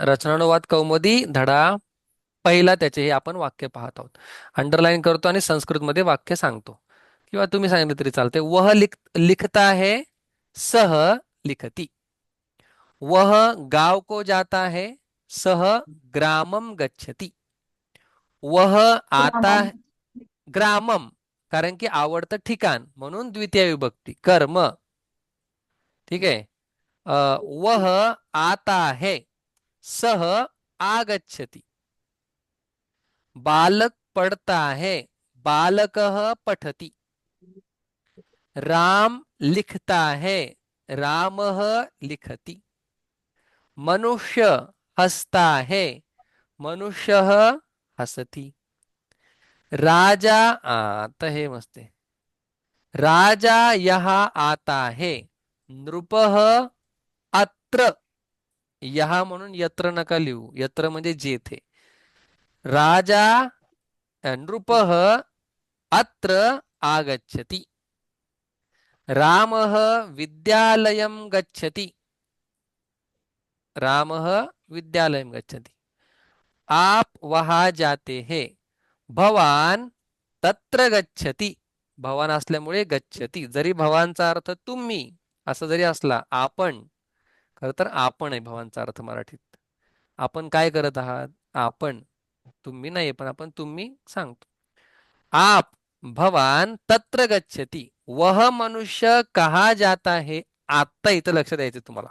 रचनानुवाद कौमुदी धडा पहिला त्याचे हे आपण वाक्य पाहत आहोत. अंडरलाईन करतो आणि संस्कृतमध्ये वाक्य सांगतो. किंवा तुम्ही सांगितलं तरी चालते वह लिख लिखता है सह लिखती. वह गाव को जाता है सह ग्रामम गच्छती. वह आता ग्रामम कारण की आवडतं ठिकाण म्हणून द्वितीय विभक्ती कर्म. ठीक आहे? वह आता है. सह आगच्छति। बालक पढ़ता है, बालक पठति। राम लिखता है, राम लिखति। मनुष्य हसता है, मनुष्य हसती। राजा आता हे मस्ते। राजा यहाँ आता है, नृप अत्र। यहा म्हणून यत्र नका लिहू. यत्र म्हणजे जेथे. राजा नृप अत्र आगच्छति. राम विद्यालय गच्छति. राम विद्यालय गच्छति. आप वहा जाते हे. भवान तत्र गच्छति. भवान असल्यामुळे गच्छति. जरी भवानचा अर्थ तुम्ही असं जरी असला आपण खर तर आपण आहे भवांचा अर्थ मराठीत. आपण काय करत आहात? आपण. तुम्ही नाही पण आपण तुम्ही सांगतो. आप भवान तत्र गच्छती. वह मनुष्य कहा जाता है आता इथं लक्ष द्यायचं तुम्हाला.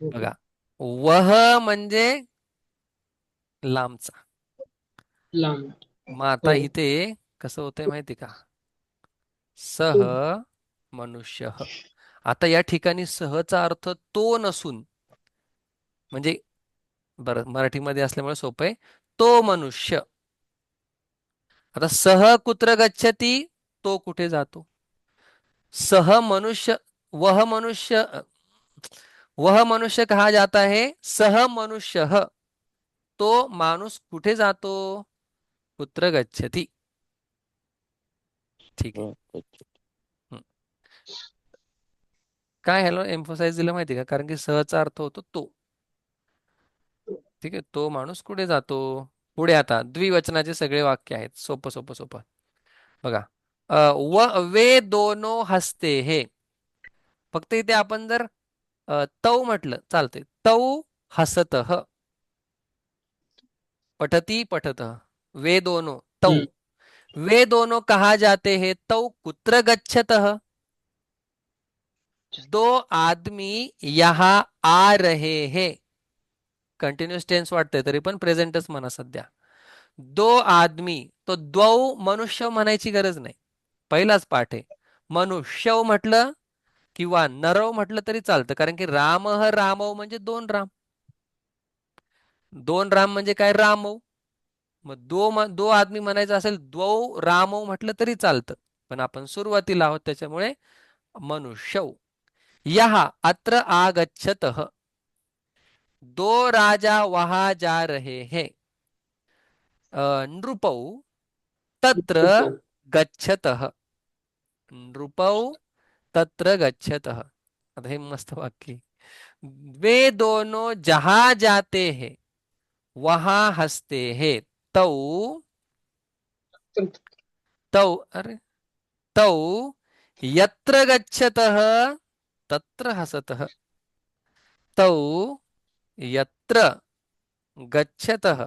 बघा. वह म्हणजे लांबचा. मग आता हो. इथे कसं होतंय माहिती का? सह मनुष्य. आता या ठिकाणी सहचा अर्थ तो नसून म्हणजे बर मराठीमध्ये असल्यामुळे सोपं आहे तो मनुष्य. आता सह कुत्र गच्छती तो कुठे जातो? सह मनुष्य वह मनुष्य वह मनुष्य कहा जाता है? सह मनुष्य तो माणूस कुठे जातो? कुत्र गच्छती. ठीक आहे काय ह्याला एम्फोसाइज दिलं माहिती का? कारण की सहचा अर्थ होतो तो. ठीक आहे? तो माणूस कुठे जातो? पुढे आता द्विवचनाचे सगळे वाक्य आहेत. सोपं सोपं सोपं. बघा. व वे दोनो हसते हे. फक्त इथे आपण जर तौ म्हटलं चालते तौ हसत. पठती पठत. वे दोनो तौ. वे दोनो कहा जाते हैं? तौ कुत्र गच्छत. दो आदमी यहा आ रहे हैं। कंटिन्युअस टेन्स वाटतंय तरी पण प्रेझेंटच म्हणा सध्या. दो आदमी तो द्वौ मनुष्य म्हणायची गरज नाही. पहिलाच पाठ आहे. मनुष्य म्हटलं किंवा नरव म्हटलं तरी चालतं कारण की राम ह रामव म्हणजे दोन राम. दोन राम म्हणजे काय रामव मग दो दो आदमी म्हणायचं असेल द्वौ रामव म्हटलं तरी चालतं. पण आपण सुरुवातीला आहोत त्याच्यामुळे मनुष्यव यहा अत्र आगच्छत। दो राजा वहाँ जा रहे हैं नृपौ। तत्र गच्छत। नृपौ तत्र गच्छत। हे मस्त वाक्य। वे दोनों जहाँ जाते हैं वहाँ हँसते हैं तौ। तौ अरे तौ यत्र गच्छतः तत्र हसतः। तौ यत्र गच्छतः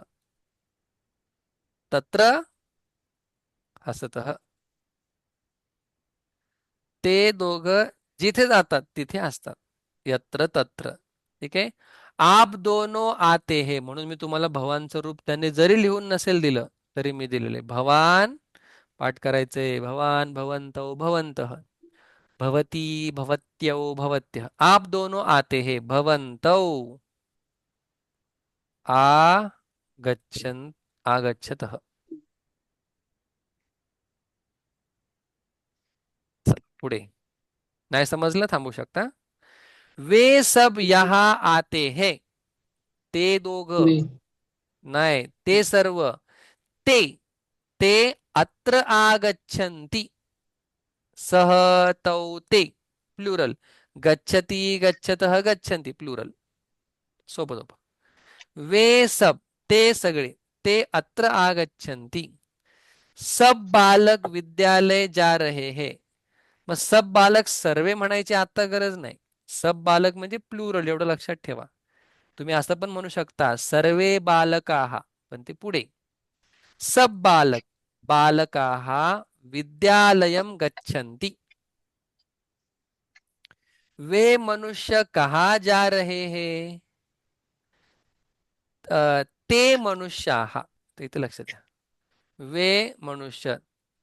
तत्र हसतः। ते दोघ जिथे जातात तिथे असतात यत्र तत्र ठीक आहे? आप दोनो आते हे म्हणून मी तुम्हाला भवानचं रूप त्यांनी जरी लिहून नसेल दिलं तरी मी दिलेले भवान पाठ करायचंय भवान भवंत भवंत। भवती भवत्यौ भवत्य। आप दोनों आते हैं भवन्तौ। आ गच्छन आगच्छतः। पुढे। नाही समजलं? थांबू शकता? वे सब यहां आते हैं। ते दोघ। नाही ते सर्व। ते ते अत्र आगच्छन्ति। सह तौ ते प्लुरल गच्छती गच्छतः गच्छन्ति प्लुरल सोपं सोपं. वे सब ते सगळे ते अत्र आगच्छन्ति. सब बालक विद्यालय जा रहे है. मग सब बालक सर्वे म्हणायची आता गरज नाही. सब बालक म्हणजे प्लुरल एवढं लक्षात ठेवा. तुम्ही असं पण म्हणू शकता सर्वे बालकाः पण ते पुढे. सब बालक बालकाः विद्यालयं गच्छन्ति। वे मनुष्य कहा जा रहे हैं? ते मनुष्याः इथे लक्ष द्या। वे मनुष्य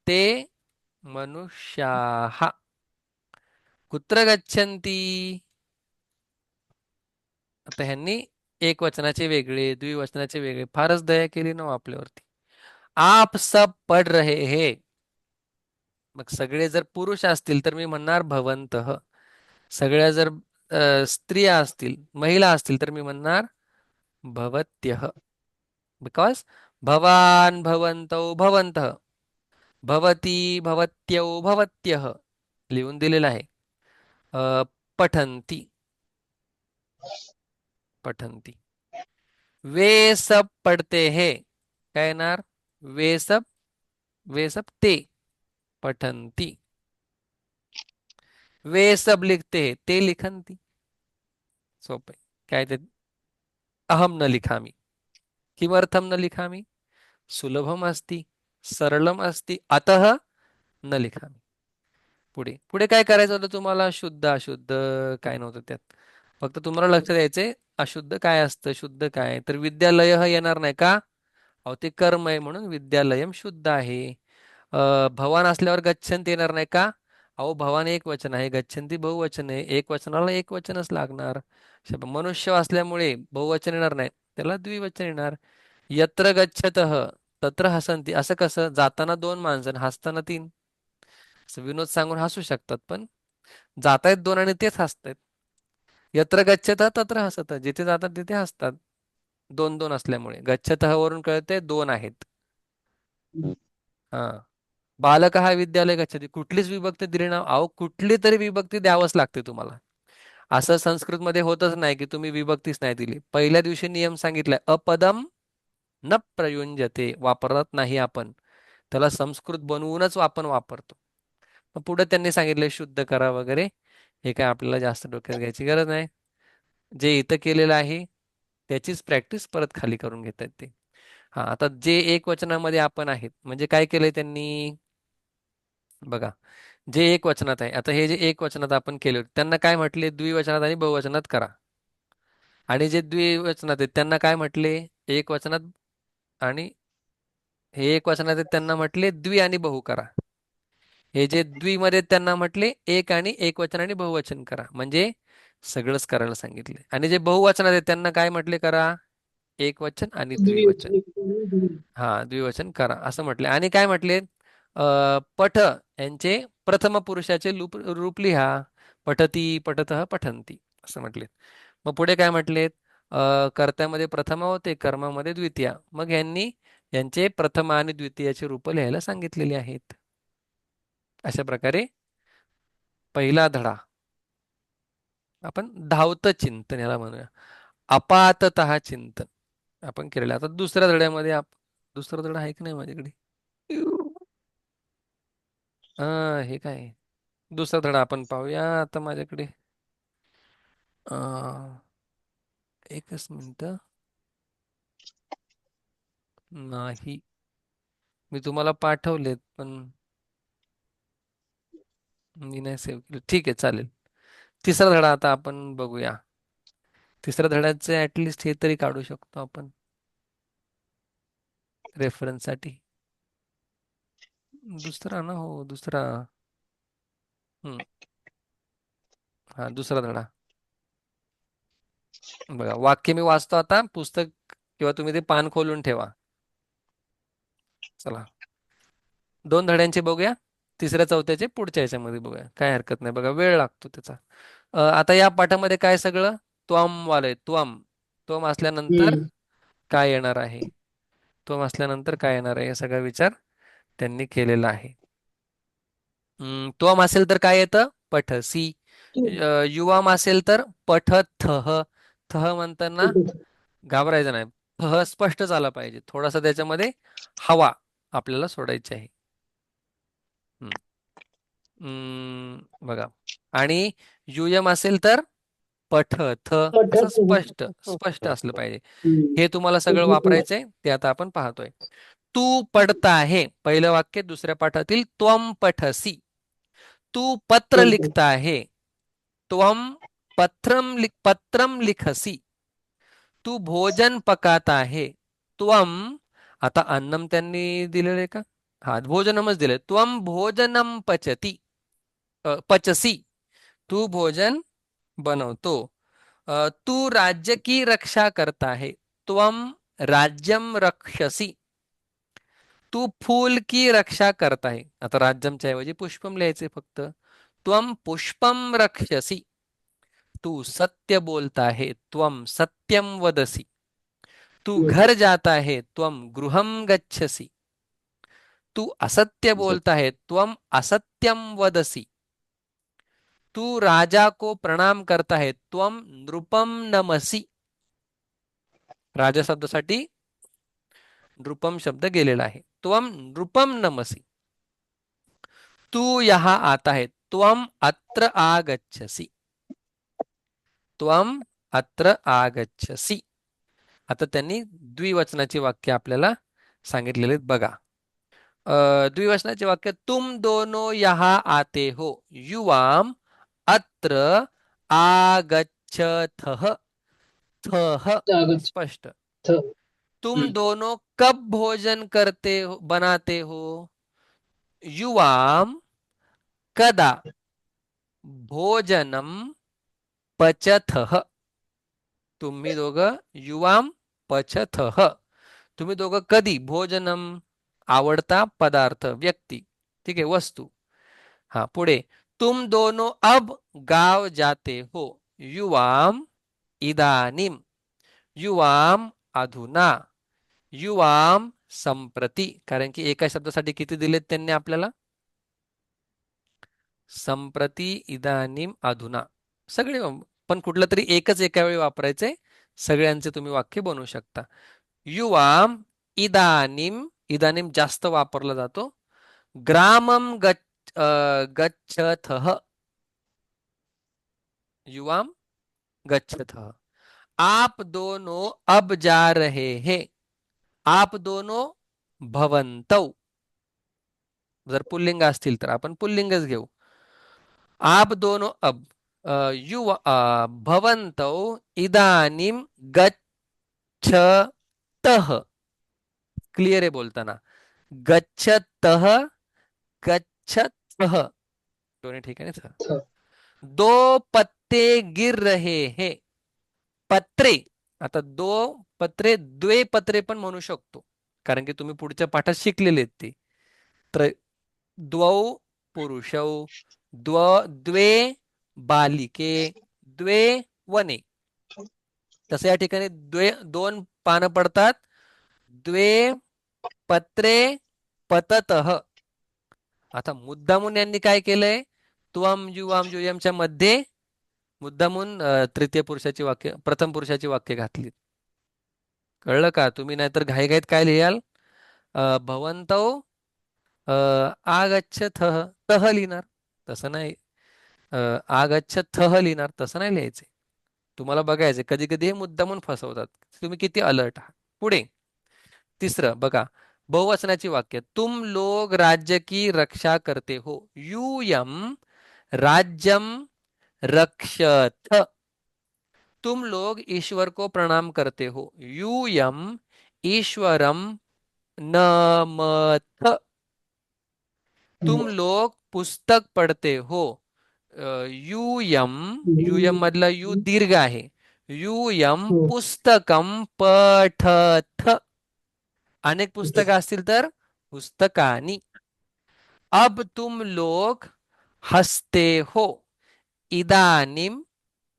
ते मनुष्याः। कुत्र गच्छन्ति? आता ह्यांनी एक वचनाचे वेगळे द्विवचनाचे वेगळे फारच दया केली ना हो आपल्यावरती. आप सब पड रहे हे। मग सगळे जर पुरुष असतील तर मी म्हणणार भवंत. सगळ्या जर स्त्रिया असतील महिला असतील तर मी म्हणणार भवत्य. बिकॉज भवान भवंतौ भवंत भवती भवत्यौ भवत्य. लिहून दिलेलं आहे. पठंती पठंती वे सब पडते हे. काय येणार? वे सब वे सब ते. पठंती. वे सब लिखते हैं ते लिखंती. सोपे काय ते? अहम न लिखामी. किमर्थम न लिखामी? सुलभम अस्ति सरलम अस्ति अतः न लिखामी. पुढे. पुढे काय करायचं होतं तुम्हाला? शुद्ध अशुद्ध काय नव्हतं त्यात. फक्त तुम्हाला लक्ष द्यायचंय अशुद्ध काय असतं शुद्ध काय? तर विद्यालय येणार नाही का? अहो ते कर्म आहे म्हणून विद्यालयम शुद्ध आहे. भवान असल्यावर गच्छंत येणार नाही का? अहो भवान एक वचन आहे गच्छंती बहुवचन आहे. एक वचनाला एक वचनच लागणार मनुष्य असल्यामुळे बहुवचन येणार नाही. त्याला द्विवचन येणार. यत्र गच्छत तत्र हसंती. असं कसं? जाताना दोन माणसं हसताना तीन. विनोद सांगून हसू शकतात पण जातायत दोन आणि तेच हसतायत. यत्र गच्छत तत्र हसत. जिथे जातात तिथे हसतात. दोन दोन असल्यामुळे. गच्छत वरून कळते दोन आहेत. हा. बालक हा विद्यालय गच्छती कुठलीच विभक्ती दिली ना अहो कुठली तरी विभक्ती द्यावंच लागते तुम्हाला. असं संस्कृत मध्ये होतच नाही की तुम्ही विभक्तीच नाही दिली. पहिल्या दिवशी नियम सांगितलाय अपदम न प्रयुंजते वापरत नाही आपण. त्याला संस्कृत बनवूनच आपण वापरतो. मग पुढे त्यांनी सांगितलं शुद्ध करा वगैरे. हे काय आपल्याला जास्त डोक्यात घ्यायची गरज नाही. जे इथं केलेलं आहे त्याचीच प्रॅक्टिस परत खाली करून घेतात ते. हा आता जे एक वचनामध्ये आपण आहेत म्हणजे काय केलंय त्यांनी? बघा जे एक वचनात आहे आता हे जे एक वचनात आपण केले त्यांना काय म्हटले? द्विवचनात आणि बहुवचनात करा. आणि जे द्विवचनात आहेत त्यांना काय म्हटले? एक वचनात आणि हे एक वचनात आहेत त्यांना म्हटले द्वि आणि बहु करा. हे जे द्विमध्ये त्यांना म्हटले एक आणि एक वचन आणि बहुवचन करा. म्हणजे सगळंच करायला सांगितले. आणि जे बहुवचनात आहेत त्यांना काय म्हटले करा? एक वचन आणि द्विवचन. हा द्विवचन करा असं म्हटले. आणि काय म्हटले? पठ यांचे प्रथम पुरुषाचे लूप रूप लिहा. पठती पठत पठंती असं म्हटले मग पुढे काय म्हटले कर्त्यामध्ये प्रथम होते कर्मामध्ये द्वितीय. मग यांनी यांचे प्रथम आणि द्वितीयाचे रूप लिहायला सांगितलेले आहेत. अशा प्रकारे पहिला धडा. आपण धावत चिंतन याला म्हणूया. अपातत चिंतन. आपण केलेलं. आता दुसऱ्या धड्यामध्ये आप दुसरा धडा आहे की नाही माझ्याकडे? हे काय? दुसरा धडा आपण पाहूया आता माझ्याकडे. एकच मिनिट. नाही. मी तुम्हाला पाठवलेत पण मी नाही सेव्ह केलं. ठीक आहे चालेल. तिसरा धडा आता आपण बघूया. तिसऱ्या धड्याचे ऍटलिस्ट हे तरी काढू शकतो आपण. रेफरन्ससाठी दुसरा ना हो दुसरा. हम्म. हा दुसरा धडा. बघा वाक्य मी वाचतो आता पुस्तक किंवा तुम्ही ते पान खोलून ठेवा. चला. दोन धड्यांचे बघूया तिसऱ्या चौथ्याचे पुढच्या याच्यामध्ये बघूया. काय हरकत नाही बघा वेळ लागतो त्याचा. आता या पाठामध्ये काय सगळं? त्वम वालय त्वम. त्वम असल्यानंतर काय येणार आहे? त्वम असल्यानंतर काय येणार आहे? हे सगळा विचार त्यांनी केलेला आहे. त्वम असेल तर काय येतं? पठसी युवाम असेल तर पठथ थह म्हणताना घाबरायचं नाही. थह स्पष्ट झाला पाहिजे. थोडासा त्याच्यामध्ये हवा आपल्याला सोडायची आहे. बघा. आणि युयम असेल तर पठ थ असं स्पष्ट स्पष्ट असलं पाहिजे. हे तुम्हाला सगळं वापरायचंय ते आता आपण पाहतोय. तू पढ़ता है. पहिलं वाक्य दुसऱ्या पाठातील त्वम पठसी. तू पत्र लिखता आहे त्वम पत्रम लिख पत्रम लिखसी. तू भोजन पकाता है. त्वम आता अन्नम त्यांनी दिलेलं का? हा भोजनमच दिले. त्वम भोजनम पचती. पचसी. तू भोजन बनवतो. तू राज्य की रक्षा करता है. त्वम राज्यम रक्षसी. तू फूल की रक्षा करता है आता राज्यमच्या ऐवजी पुष्पम लिहायचे फक्त. त्वम पुष्पम रक्षसी. तू सत्य बोलता है त्वम सत्यम वदसी. तू घर जाता है त्वम गृहम गच्छसी. तू असत्य बोलता है त्वम असत्यम वदसी. तू राजा को प्रणाम करता है त्वम नृपम नमसी. राजा शब्दासाठी नृपम शब्द गेलेला आहे. त्वम नृपम नमसी। तू यहा आता है त्वम अत्र आगच्छसी। त्वम अत्र आगच्छसी। आता त्यांनी द्विवचनाची वाक्य आपल्याला सांगितलेले बघा. द्विवचनाचे वाक्य तुम दोनो यहा आते हो युवाम अत्र आगच्छथः। थह स्पष्ट. तुम दोनों कब भोजन करते हो बनाते हो? युवाम कदा? भोजनम पचथः. तुम्ही दोघं युवाम पचथः. तुम्ही दोघं कधी भोजनम आवडता? पदार्थ व्यक्ती ठीक आहे वस्तू. हा पुढे. तुम दोनों अब गाव जाते हो. युवाम इदानिम. युवाम अधुना. युवाम संप्रती. कारण की एका शब्दासाठी किती दिलेत त्यांनी आपल्याला? संप्रती इदानीम अधुना. सगळे पण कुठलं तरी एकच एका वेळी वापरायचे सगळ्यांचे तुम्ही वाक्य बनवू शकता. युवाम इदानीम इदानीम जास्त वापरला जातो. ग्रामम गच्छ गच्छथः. युवाम गच्छथः. आप दोनों अब जा रहे हैं. आप दोनों भवंतौ जर पुल्लिंग असतील तर आपण पुल्लिंगच घेऊ। आप दोनों अब युवा भवंतौ इदानीम गच्छतः। क्लियर आहे बोलताना। गच्छतः गच्छत। दोन्ही ठिकाणी दो पत्ते गिर रहे हे। पत्रे। आता दो पत्रे द्वे पत्रे पण म्हणू शकतो. कारण की तुम्ही पुढच्या पाठात शिकलेले ते. तर द्वौ पुरुषौ द्व द्वे बालिके द्वे वने. तसं या ठिकाणी द्वे दोन पानं पडतात. द्वे पत्रे पतत. आता मुद्दामून यांनी काय केलंय? तुवाम जुवाम जुयमच्या मध्ये मुद्दामून तृतीय पुरुषाची वाक्य प्रथम पुरुषाची वाक्य घातली. कळलं का? तुम्ही नाहीतर घाईघाईत काय लिहाल? भवंत आगच्छ थह तह लिहिणार. तसं नाही. आगच्छ थह लिहिणार. तसं नाही लिहायचे. तुम्हाला बघायचे कधी कधी हे मुद्दामून फसवतात. तुम्ही किती अलर्ट आहात. पुढे. तिसरं बघा. बहुवचनाची वाक्य. तुम लोग राज्य की रक्षा करते हो. यूयम राज्यम रक्षत। तुम लोग ईश्वर को प्रणाम करते हो। यूयम ईश्वरम नमथ तुम लोग पुस्तक पढ़ते हो। यूयम यूयम मधला यू दीर्घ आहे। यूयम हो. पुस्तकम पठथ अनेक पुस्तक असतील तर पुस्तकानी। अब तुम लोग हसते हो। इदानिम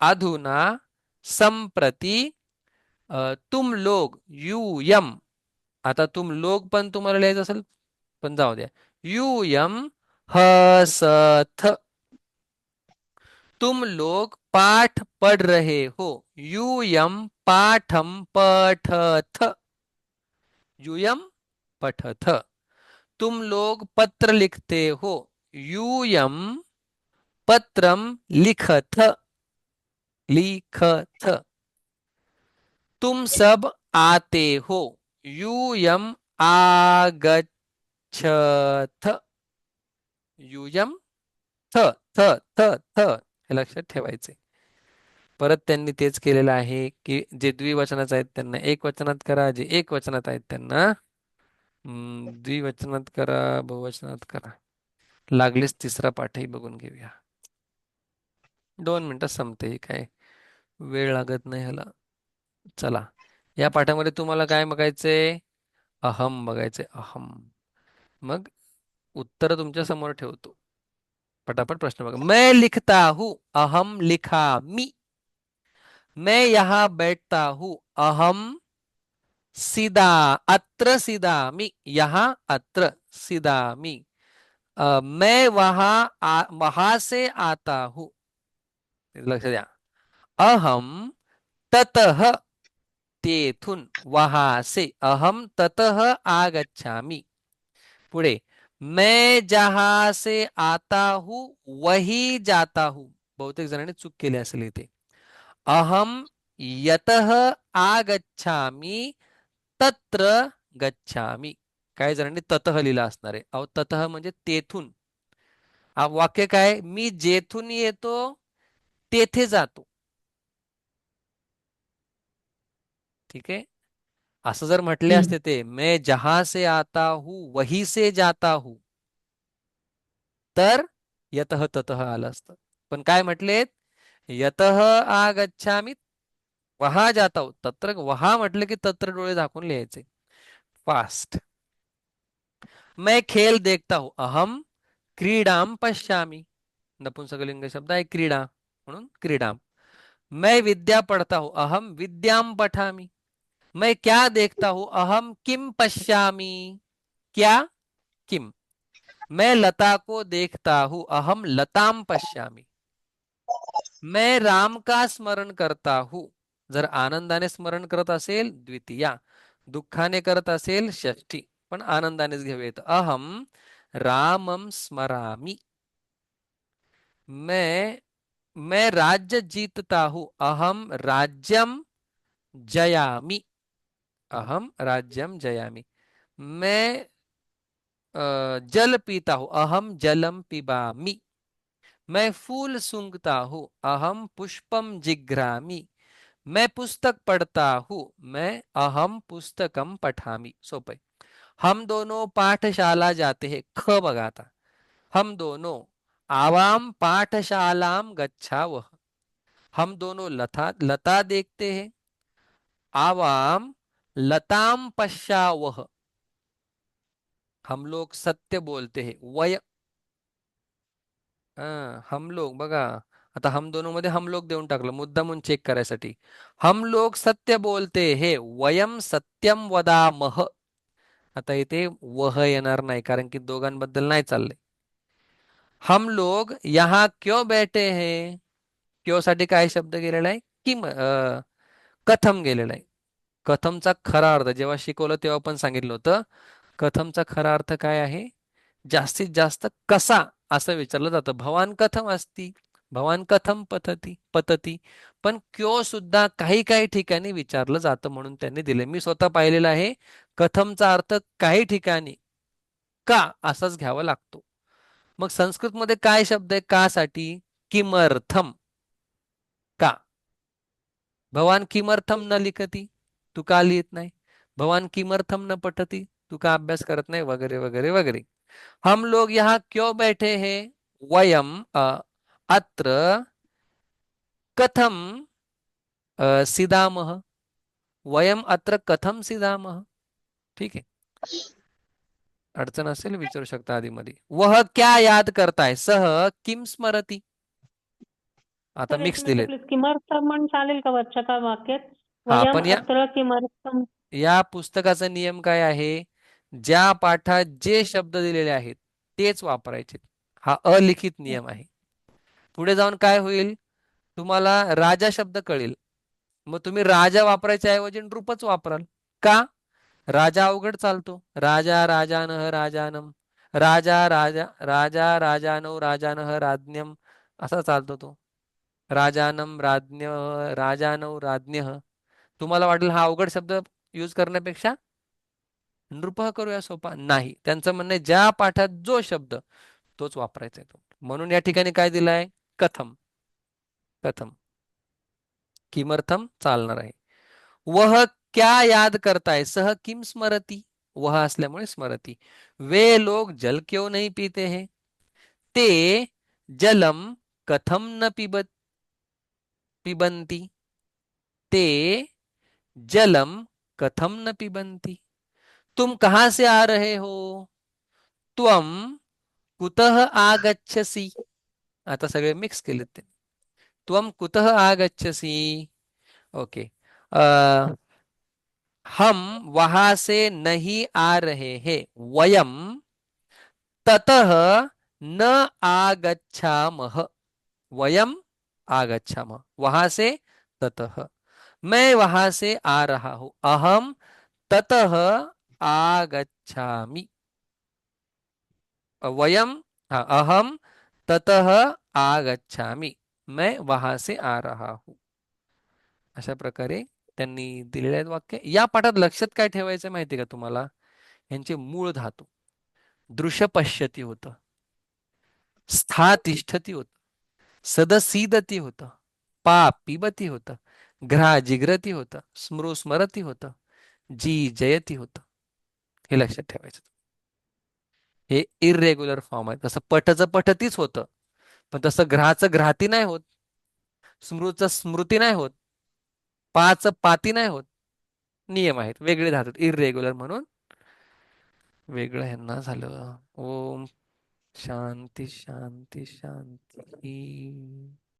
अधुना संप्रति तुम लोग युयम आता तुम लोग पण तुम्हाला लिहायचं असेल, पण जाऊ द्या. युयम हसथ तुम लोग पाठ पढ़ रहे हो। यूयम पाठम पठथ। यूयम पठथ। तुम लोग पत्र लिखते हो। यूयम पत्रम लिखथ. लिखथ. तुम सब आते हो यूयम आगच्छथ. यूयम थ थ थ थ. हे लक्षात ठेवायचे. परत त्यांनी तेच केलेलं आहे की जे द्विवचनात आहेत त्यांना एक वचनात करा जे एक वचनात आहेत त्यांना द्विवचनात करा बहुवचनात करा. लागलीच तिसरा पाठही बघून घेऊया. दोन मिनटं संपते काय. वेळ लागत नाही ह्याला. चला. या पाठामध्ये तुम्हाला काय बघायचंय? अहम बघायचंय. अहम. मग उत्तर तुमच्यासमोर ठेवतो. पटापट प्रश्न बघा. मैं लिखता हूं अहम लिखा मी. मैं यहां बैठता हूं अहम सीधा अत्र सीधा मी. यहां अत्र सीधा मी. आ, मैं वहां वहां से आता हूं लक्ष द्या. अहम ततः तेथून वहासे अहम ततः आगच्छामी. पुढे मैं जहा से आता हूं वही जाता हूं. बहुतेक जणांनी चूक केली असेल इथे. अहम यत आगच्छामी तत्र गच्छामी. काही जणांनी ततः लिहिलं असणार आहे. अहो ततः म्हणजे तेथून. वाक्य काय? मी जेथून येतो तेथे जातो. ठीक आहे? असं जर म्हटले असते ते मैं जहा से आता हूं वही से जाता हूं. तर यत तत आलं असतं. पण काय म्हटलेत? यत आगच्छामी वहा जाता हूं. तत्र वहा म्हटलं की तत्र डोळे झाकून लिहायचे. फास्ट मैं खेल देखता हूं अहम क्रीडाम पश्यामी. नपुंसकलिंग शब्द आहे क्रीडा. क्रीडाम. मैं विद्या पढ़ता हूँ, अहम विद्याम पठामी. मैं क्या देखता हूँ, अहम किम पश्यामी? क्या? किम? मैं लता को देखता हूँ, अहम लताम पश्यामी. मैं राम का स्मरण करता हूँ. जर आनंदाने स्मरण करत असेल, द्वितीया. दुःखाने करत असेल, षष्ठी. पण आनंदानेच घेऊयात. अहम रामम स्मरामी. मैं मैं राज्य जीतता हूँ, अहम राज्यम जयामी। अहम राज्यम जयामी। मैं जल पीता हूँ, अहम जलम पिबामी। मैं फूल सूंघता हूँ, अहम पुष्पम जिघ्रामी मैं पुस्तक पढ़ता हूँ, मैं अहम पुस्तकम पठामी। सोपे हम दोनों पाठशाला जाते हैं, ख बगाता। हम दोनों आवाम पाठशालाम वह हम दोनों लता लता देखते हैं। आवाम लताम वह हम लोग सत्य बोलते हैं। वय हम लोग बघा आता हम दोनों मध्ये हम लोग देऊन टाकलं मुद्दा म्हणून चेक करायसाठी. हम लोग सत्य बोलते हे वयम सत्यम वदामह। आता इथे वह येणार नाही कारण की दोघांबद्दल नाही चाललंय. हम लोग यहाँ क्यों बैठे हैं? क्यों साठी काय शब्द गेलेला आहे किम कथम गेलेला आहे कथमचा खरा अर्थ जेव्हा शिकवलं तेव्हा पण सांगितलं होतं. कथमचा खरा अर्थ काय आहे? जास्तीत जास्त कसा असं विचारलं जातं. भवान कथम असती भवान कथम पतती पतती. पण क्यो सुद्धा काही काही ठिकाणी विचारलं जातं म्हणून त्यांनी दिले. मी स्वतः पाहिलेलं आहे कथमचा अर्थ काही ठिकाणी का असाच घ्यावा लागतो. मग संस्कृत मध्ये काय शब्द आहे? का साठी किमर्थम. का? भवान किमर्थम न लिखती तू का लिहित नाही? भवान किमर्थम न पठती तू का अभ्यास करत नाही? वगैरे वगैरे वगैरे. हम लोग यहाँ क्यों बैठे हैं? वयम अत्र कथम सिदामह वयम अत्र कथम सिदामह ठीक है? अडचण असेल विचारू शकता आधी मध्ये वह क्या याद करताय? सह किम स्मरती? आता मिक्स दिले चालेल का वरच्या वाक्यात आपण या या पुस्तकाचा नियम काय आहे? ज्या पाठात जे शब्द दिलेले आहेत तेच वापरायचे. हा अलिखित नियम आहे. पुढे जाऊन काय होईल? तुम्हाला राजा शब्द कळेल. मग तुम्ही राजा वापरायच्या ऐवजी नृपच वापराल. का? राजा अवघड चालतो. राजा राजानह राजानम राजा राजा राजा राजानो राजानह राज्ञम असा चालतो तो. राजानम राज्ञ राजानौ राज्ञ. तुम्हाला वाटेल हा अवघड शब्द यूज करण्यापेक्षा नृप करूया सोपा. नाही. त्यांचं म्हणणं ज्या पाठात जो शब्द तोच वापरायचा आहे तो. म्हणून या ठिकाणी काय दिलाय? कथम. कथम. किमर्थम चालणार आहे. वह क्या याद करताय सह किम स्मरती? वह असल्यामुळे स्मरती। वे लोग जल क्यों नहीं पीते हैं? ते जलम कथम न पिबत पिबंती ते जलम कथम न पिबंती तुम कहाँ से आ रहे हो? त्वम कुतः आगच्छसी? आता सगळे मिक्स केलेत ते त्वम कुतः आगच्छसी? ओके अ, हम वहाँ से नहीं आ रहे हैं। वयम ततः न आगच्छामः। वयम आगच्छामः। वहाँ से ततः। मैं वहाँ से आ रहा हूँ। अहम ततः आगच्छामि। वयम हाँ अहम ततः आगच्छामि। मैं वहाँ से आ रहा हूँ। अशा प्रकारे त्यांनी दिलेले आहेत वाक्य. या पाठात लक्षात काय ठेवायचं माहिती का तुम्हाला? यांचे मूळ धातू. दृश्य पश्यती होतं. स्था तिष्ठती होतं. सदसीदती होतं. पा पिबती होतं. घ्रा जिग्रती होतं. स्मृ स्मरती होतं. जी जयती होतं. हे लक्षात ठेवायचं. हे इरेग्युलर फॉर्म आहे. तसं पटचं पठतीच होतं. पण तसं ग्रहाचं ग्राहती नाही होत. स्मृचं स्मृती नाही होत. पाच पाती नाही होत. नियम आहेत. वेगळे धातूत. इरेग्युलर म्हणून वेगळं ह्यांना झालं. ओम शांती शांती शांती.